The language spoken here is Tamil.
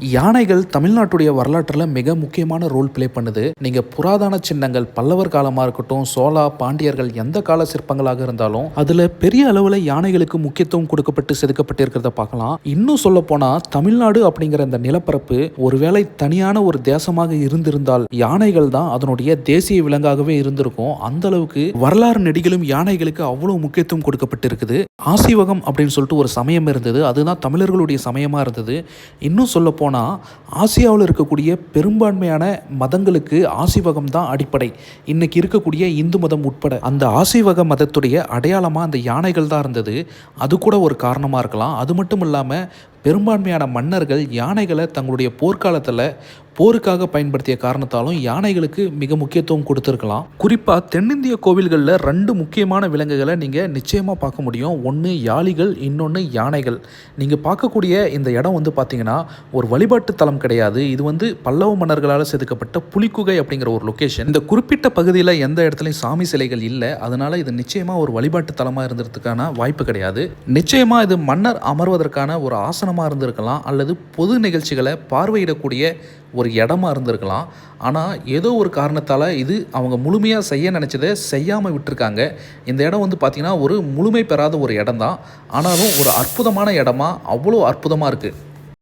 யானைகள் தமிழ்நாட்டுடைய வரலாற்றில் மிக முக்கியமான ரோல் ப்ளே பண்ணுது. நீங்க புராதன சின்னங்கள் பல்லவர் காலமா இருக்கட்டும் சோழா பாண்டியர்கள் எந்த கால சிற்பங்களாக இருந்தாலும் அதுல பெரிய அளவில் யானைகளுக்கு முக்கியத்துவம் கொடுக்கப்பட்டு செதுக்கப்பட்டிருக்கிறத பார்க்கலாம். இன்னும் சொல்ல போனா தமிழ்நாடு அப்படிங்கிற இந்த நிலப்பரப்பு ஒருவேளை தனியான ஒரு தேசமாக இருந்திருந்தால் யானைகள் தான் அதனுடைய தேசிய விலங்காகவே இருந்திருக்கும். அந்த அளவுக்கு வரலாறு நெடிகளும் யானைகளுக்கு அவ்வளவு முக்கியத்துவம் கொடுக்கப்பட்டிருக்குது. ஆசிவகம் அப்படின்னு சொல்லிட்டு ஒரு சமயம் இருந்தது. அதுதான் தமிழர்களுடைய சமயமா இருந்தது. இன்னும் சொல்ல போனால் ஆசியாவில் இருக்கக்கூடிய பெரும்பான்மையான மதங்களுக்கு ஆசிவகம் தான் அடிப்படை. இன்றைக்கி இருக்கக்கூடிய இந்து மதம் உட்பட அந்த ஆசிவக மதத்துடைய அடையாளமாக அந்த யானைகள் தான் இருந்தது. அது கூட ஒரு காரணமாக இருக்கலாம். அது மட்டும் இல்லாமல் பெரும்பான்மையான மன்னர்கள் யானைகளை தங்களுடைய போர்க்காலத்தில் போருக்காக பயன்படுத்திய காரணத்தாலும் யானைகளுக்கு மிக முக்கியத்துவம் கொடுத்துருக்கலாம். குறிப்பாக தென்னிந்திய கோவில்களில் ரெண்டு முக்கியமான விலங்குகளை நீங்கள் நிச்சயமாக பார்க்க முடியும். ஒன்று யாளிகள் இன்னொன்று யானைகள். நீங்கள் பார்க்கக்கூடிய இந்த இடம் வந்து பார்த்தீங்கன்னா ஒரு வழிபாட்டு தலம் கிடையாது. இது வந்து பல்லவ மன்னர்களால் செதுக்கப்பட்ட புலிக்குகை அப்படிங்கிற ஒரு லொக்கேஷன் இந்த குறிப்பிட்ட பகுதியில் எந்த இடத்துலையும் சாமி சிலைகள் இல்லை. அதனால் இது நிச்சயமாக ஒரு வழிபாட்டு தலமாக இருந்ததுக்கான வாய்ப்பு கிடையாது. நிச்சயமாக இது மன்னர் அமர்வதற்கான ஒரு ஆசனமாக இருந்திருக்கலாம். அல்லது பொது நிகழ்ச்சிகளை பார்வையிடக்கூடிய ஒரு இடமா இருந்திருக்கலாம். ஆனால் ஏதோ ஒரு காரணத்தால் இது அவங்க முழுமையாக செய்ய நினச்சதை செய்யாமல் விட்டுருக்காங்க. இந்த இடம் வந்து பார்த்திங்கன்னா ஒரு முழுமை பெறாத ஒரு இடம் தான் ஆனாலும் ஒரு அற்புதமான இடமா அவ்வளோ அற்புதமாக இருக்குது